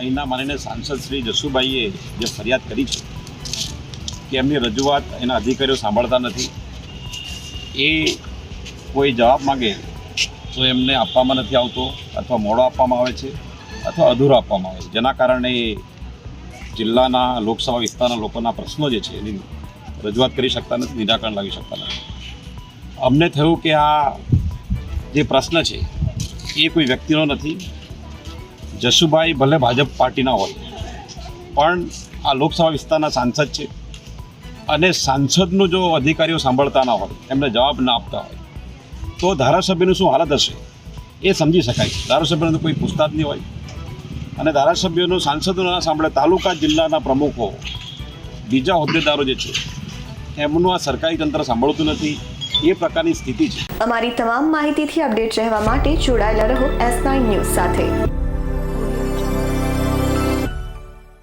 અહીંના માનીને સાંસદ શ્રી જસુભાઈએ જે ફરિયાદ કરી છે કે એમની રજૂઆત એના અધિકારીઓ સાંભળતા નથી, એ કોઈ જવાબ માગે તો એમને આપવામાં નથી આવતો અથવા મોડો આપવામાં આવે છે અથવા અધૂરો આપવામાં આવે છે. જેના કારણે જિલ્લાના લોકસભા વિસ્તારના લોકોના પ્રશ્નો જે છે એની રજૂઆત કરી શકતા નથી, નિરાકરણ લાવી શકતા નથી. અમને થયું કે આ જે પ્રશ્ન છે એ કોઈ વ્યક્તિનો નથી જશુભાઈ ભલે ભાજપ પાર્ટીના હોય, પણ આ લોકસભા વિસ્તારના સાંસદ છે. અને સાંસદનું જો અધિકારીઓ સાંભળતા ના હોય, એમને જવાબ ના આપતા હોય, તો ધારાસભ્યનું શું હાલત હશે? એ સમજી શકાય ધારાસભ્યને તો કોઈ પૂછતા જ નહીં હોય. અને ધારાસભ્યોનું, સાંસદો ના સાંભળે તાલુકા જિલ્લાના પ્રમુખો, બીજા હોદ્દેદારો જે છે, એમનું આ સરકારી તંત્ર સાંભળતું નથી. એ પ્રકારની સ્થિતિ છે. અમારી તમામ માહિતીથી અપડેટ રહેવા માટે જોડાયેલા રહો એસ નાઇન ન્યૂઝ સાથે.